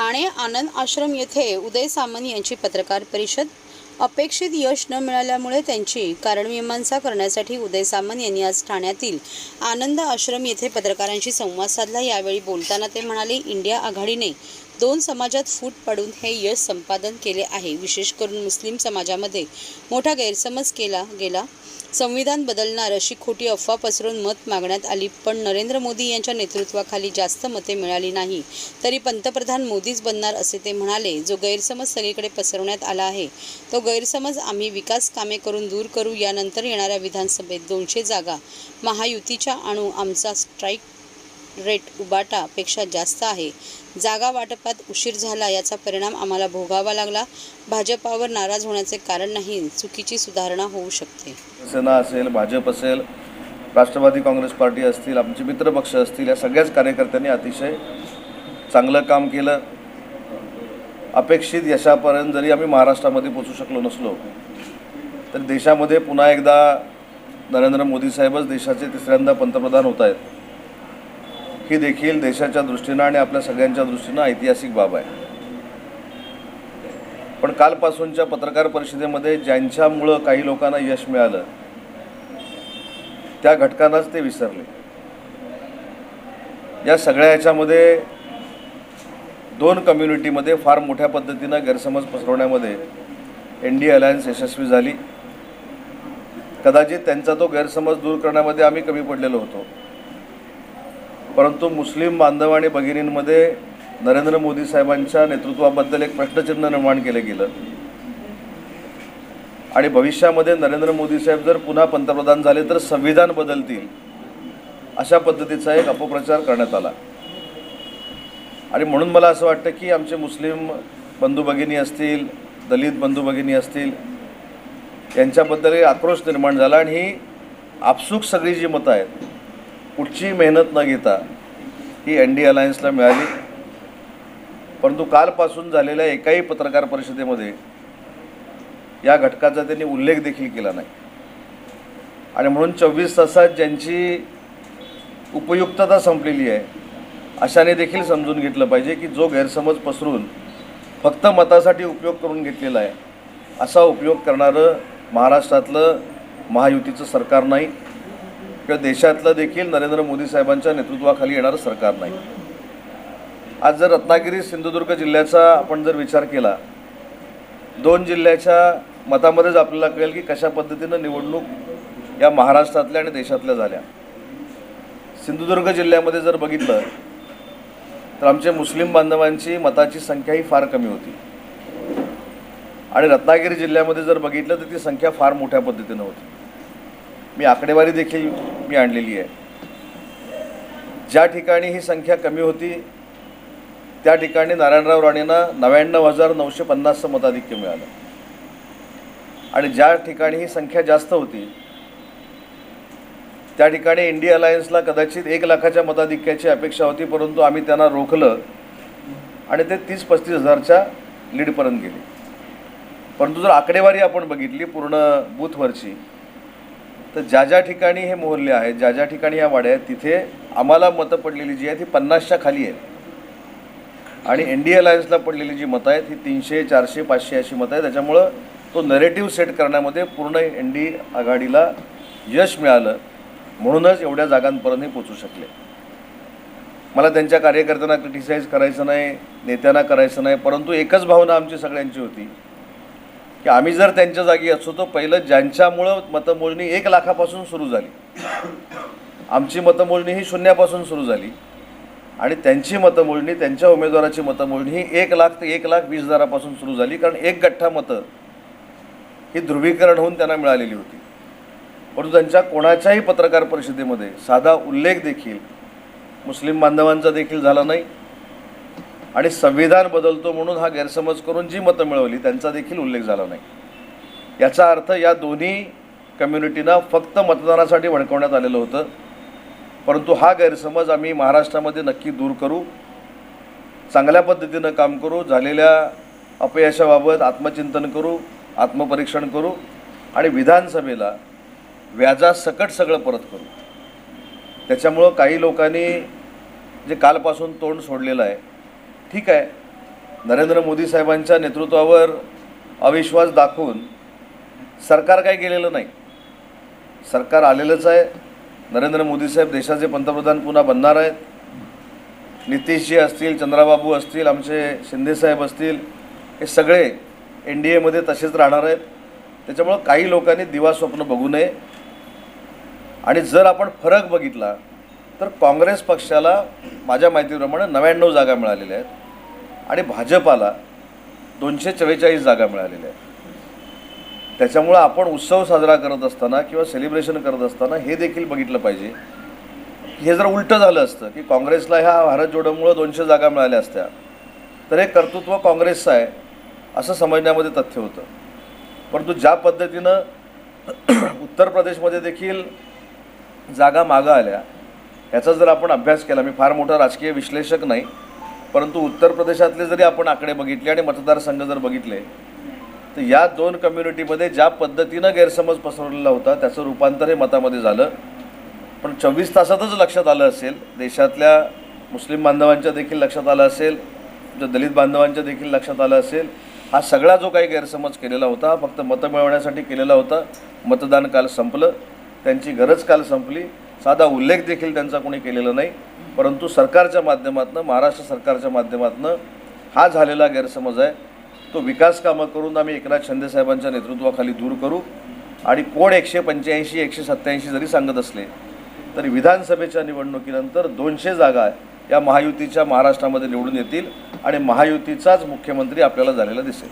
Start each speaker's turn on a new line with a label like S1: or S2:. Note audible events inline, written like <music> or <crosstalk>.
S1: ठाणे आनंद आश्रम येथे उदय सामंत यांची पत्रकार परिषद. अपेक्षित यश न मिळाल्यामुळे त्यांची कारणमीमांसा करण्यासाठी उदय सामंत यांनी आज ठाण्यातील आनंद आश्रम येथे पत्रकारांशी संवाद साधला. यावेळी बोलताना ते म्हणाले इंडिया आघाडीने दोन समाजात फूट पाडून हे यश संपादन केले आहे. विशेष करून मुस्लिम समाजामध्ये मोठा गैरसमज केला गेला. संविधान बदलणार अशी खोटी अफवा पसरून मत मागण्यात आली पण नरेंद्र मोदी यांच्या नेतृत्वाखाली जास्त मते मिळाली नाही. तरी पंतप्रधान मोदीच बनणार असे ते म्हणाले जो गैरसमज सगळीकडे पसरवण्यात आला आहे तो गैरसमज आम्ही विकास कामे करून दूर करू. यानंतर येणाऱ्या विधानसभेत दोनशे जागा महायुतीच्या आणू आमचा स्ट्राईक रेट उबाटापेक्षा जास्त आहे. जागा वाटपात उशीर झाला याचा परिणाम आम्हाला भोगावा लागला. भाजपावर नाराज होण्याचे कारण नाही चुकीची सुधारणा होऊ शकते.
S2: सेना असेल भाजप असेल राष्ट्रवादी काँग्रेस पार्टी असतील आमचे मित्रपक्ष असतील या सगळ्याच कार्यकर्त्यांनी अतिशय चांगलं काम केलं. अपेक्षित यशापर्यंत जरी आम्ही महाराष्ट्रामध्ये पोचू शकलो नसलो तर देशामध्ये पुन्हा एकदा नरेंद्र मोदी साहेबच देशाचे तिसऱ्यांदा पंतप्रधान होत आहेत. ही देखील देशाच्या दृष्टीनं आणि आपल्या सगळ्यांच्या दृष्टीनं ऐतिहासिक बाब आहे. पण कालपासूनच्या पत्रकार परिषदेमध्ये ज्यांच्यामुळं काही लोकांना यश मिळालं त्या घटकांनाच ते विसरले. या सगळ्या ह्याच्यामध्ये दोन कम्युनिटीमध्ये फार मोठ्या पद्धतीनं गैरसमज पसरवण्यामध्ये एन डी अलायन्स यशस्वी झाली. कदाचित त्यांचा तो गैरसमज दूर करण्यामध्ये आम्ही कमी पडलेलो होतो. परंतु मुस्लिम बांधव आणि भगिनींमध्ये नरेंद्र मोदी साहेबांच्या नेतृत्वाबद्दल एक प्रश्नचिन्ह निर्माण केलं गेलं. आणि भविष्यामध्ये नरेंद्र मोदी साहेब जर पुन्हा पंतप्रधान झाले तर संविधान बदलतील अशा पद्धतीचा एक अपप्रचार करण्यात आला. आणि म्हणून मला असं वाटतं की आमचे मुस्लिम बंधू भगिनी असतील दलित बंधू भगिनी असतील यांच्याबद्दल एक आक्रोश निर्माण झाला आणि ही आपसूक सगळी जी मतं आहेत कुठचीही मेहनत न घेता ही एन डी अलायन्सला मिळाली. परंतु कालपासून झालेल्या एकाही पत्रकार परिषदेमध्ये या घटकाचा त्यांनी उल्लेख देखील केला नाही. आणि म्हणून चोवीस तासात ज्यांची उपयुक्तता संपलेली आहे अशाने देखील समजून घेतलं पाहिजे की जो गैरसमज पसरून फक्त मतासाठी उपयोग करून घेतलेला आहे असा उपयोग करणारं महाराष्ट्रातलं महायुतीचं सरकार नाही. किंवा देशातलं देखील नरेंद्र मोदी साहेबांच्या नेतृत्वाखाली येणारं सरकार नाही. आज जर रत्नागिरी सिंधुदुर्ग जिल्ह्याचा आपण जर विचार केला दोन जिल्ह्याच्या मतामध्येच आपल्याला कळेल की कशा पद्धतीनं निवडणूक या महाराष्ट्रातल्या आणि देशातल्या झाल्या. सिंधुदुर्ग जिल्ह्यामध्ये जर बघितलं तर आमच्या मुस्लिम बांधवांची मताची संख्याही फार कमी होती. आणि रत्नागिरी जिल्ह्यामध्ये जर बघितलं तर ती संख्या फार मोठ्या पद्धतीनं होती. मी आकडेवारी देखील मी आणलेली आहे. ज्या ठिकाणी ही संख्या कमी होती त्या ठिकाणी नारायणराव राणेंना नव्याण्णव हजार नऊशे पन्नासचं मताधिक्य मिळालं. आणि ज्या ठिकाणी ही संख्या जास्त होती त्या ठिकाणी इंडिया अलायन्सला कदाचित एक लाखाच्या मताधिक्याची अपेक्षा होती परंतु आम्ही त्यांना रोखलं आणि ते तीस पस्तीस हजारच्या लीडपर्यंत गेले. परंतु जर आकडेवारी आपण बघितली पूर्ण बूथवरची तर ज्या ज्या ठिकाणी हे मोहल्ले आहेत ज्या ज्या ठिकाणी या वाड्या आहेत तिथे आम्हाला मतं पडलेली जी आहेत ती पन्नासच्या खाली आहेत. आणि एन डी अलायन्सला पडलेली जी मतं आहेत ही तीनशे चारशे पाचशे अशी मतं आहेत. त्याच्यामुळं तो नरेटिव्ह सेट करण्यामध्ये पूर्ण एन डी आघाडीला यश मिळालं. म्हणूनच एवढ्या जागांपर्यंत हे पोचू शकले. मला त्यांच्या कार्यकर्त्यांना क्रिटिसाईज करायचं नाही नेत्यांना करायचं नाही परंतु एकच भावना आमची सगळ्यांची होती. की आम्ही जर त्यांच्या जागी असतो तर पहिलं ज्यांच्यामुळं मतमोजणी एक लाखापासून सुरू झाली. आमची मतमोजणी ही शून्यापासून सुरू झाली. आणि त्यांची मतमोजणी त्यांच्या उमेदवाराची मतमोजणी ही एक लाख ते एक लाख वीस हजारापासून सुरू झाली कारण एक गठ्ठा मतं ही ध्रुवीकरण होऊन त्यांना मिळालेली होती. परंतु त्यांच्या कोणाच्याही पत्रकार परिषदेमध्ये साधा उल्लेख देखील मुस्लिम बांधवांचा देखील झाला नाही. आणि संविधान बदलतो म्हणून हा गैरसमज करून जी मतं मिळवली त्यांचा देखील उल्लेख झाला नाही. याचा अर्थ या दोन्ही कम्युनिटीना फक्त मतदानासाठी भडकवण्यात आलेलं होतं. परंतु हा गैरसमज आम्ही महाराष्ट्रामध्ये नक्की दूर करू चांगल्या पद्धतीनं काम करू झालेल्या अपयशाबाबत आत्मचिंतन करू आत्मपरीक्षण करू आणि विधानसभेला व्याजासकट सगळं परत करू. त्याच्यामुळं काही लोकांनी जे कालपासून तोंड सोडलेलं आहे ठीक आहे. नरेंद्र मोदी साहेबांच्या नेतृत्वावर अविश्वास दाखवून सरकार काही गेलेलं नाही. सरकार आलेलंच आहे. नरेंद्र मोदी साहेब देशाचे पंतप्रधान पुन्हा बनणार आहेत. नितीशजी असतील चंद्राबाबू असतील आमचे शिंदेसाहेब असतील हे सगळे एन डी एमध्ये तसेच राहणार आहेत. त्याच्यामुळं काही लोकांनी दिवा स्वप्न बघू नये. आणि जर आपण फरक बघितला तर काँग्रेस पक्षाला माझ्या माहितीप्रमाणे नव्याण्णव जागा मिळालेल्या आहेत. आणि भाजपाला दोनशे चव्वेचाळीस जागा मिळालेल्या आहेत. त्याच्यामुळं आपण उत्सव साजरा करत असताना किंवा सेलिब्रेशन करत असताना हे देखील बघितलं पाहिजे. हे जर उलटं झालं असतं की काँग्रेसला ह्या भारत जोडोमुळं दोनशे जागा मिळाल्या असत्या तर हे कर्तृत्व काँग्रेसचं आहे असं समजण्यामध्ये तथ्य होतं. परंतु ज्या पद्धतीनं <clears throat> उत्तर प्रदेशमध्ये देखील जागा मागं आल्या ह्याचा जर आपण अभ्यास केला मी फार मोठा राजकीय विश्लेषक नाही परंतु उत्तर प्रदेशातले जरी आपण आकडे बघितले आणि मतदारसंघ जर बघितले तर या दोन कम्युनिटीमध्ये ज्या पद्धतीनं गैरसमज पसरवलेला होता त्याचं रूपांतर हे मतामध्ये झालं. पण चोवीस तासातच लक्षात आलं असेल देशातल्या मुस्लिम बांधवांच्या देखील लक्षात आलं असेल दलित बांधवांच्या देखील लक्षात आलं असेल हा सगळा जो काही गैरसमज केलेला होता हा फक्त मतं मिळवण्यासाठी केलेला होता. मतदान काल संपलं. त्यांची गरज काल संपली. साधा उल्लेख देखील त्यांचा कोणी केलेला नाही परंतु सरकारच्या माध्यमातून महाराष्ट्र सरकारच्या माध्यमातून हा झालेला गैरसमज आहे. तो विकास कामं करून आम्ही एकनाथ शिंदेसाहेबांच्या नेतृत्वाखाली दूर करू आणि कोण एकशे पंच्याऐंशी एकशे सत्त्याऐंशी जरी सांगत असले तरी विधानसभेच्या निवडणुकीनंतर दोनशे जागा या महायुतीच्या महाराष्ट्रामध्ये निवडून येतील आणि महायुतीचाच मुख्यमंत्री आपल्याला झालेला दिसेल.